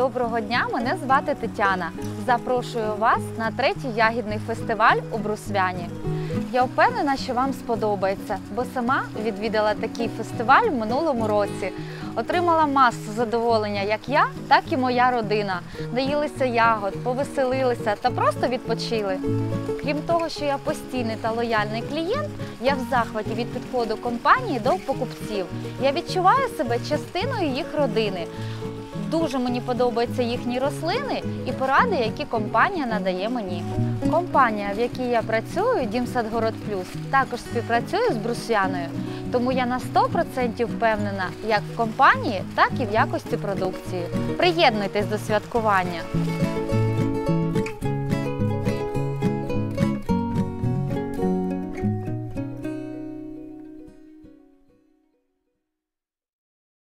Доброго дня, мене звати Тетяна. Запрошую вас на третій ягідний фестиваль у Брусвяні. Я впевнена, що вам сподобається, бо сама відвідала такий фестиваль в минулому році. Отримала масу задоволення як я, так і моя родина. Наїлися ягод, повеселилися та просто відпочили. Крім того, що я постійний та лояльний клієнт, я в захваті від підходу компанії до покупців. Я відчуваю себе частиною їх родини. Дуже мені подобаються їхні рослини і поради, які компанія надає мені. Компанія, в якій я працюю, Дім Садгород Плюс, також співпрацює з Брусвяною, тому я на 100% впевнена як в компанії, так і в якості продукції. Приєднуйтесь до святкування.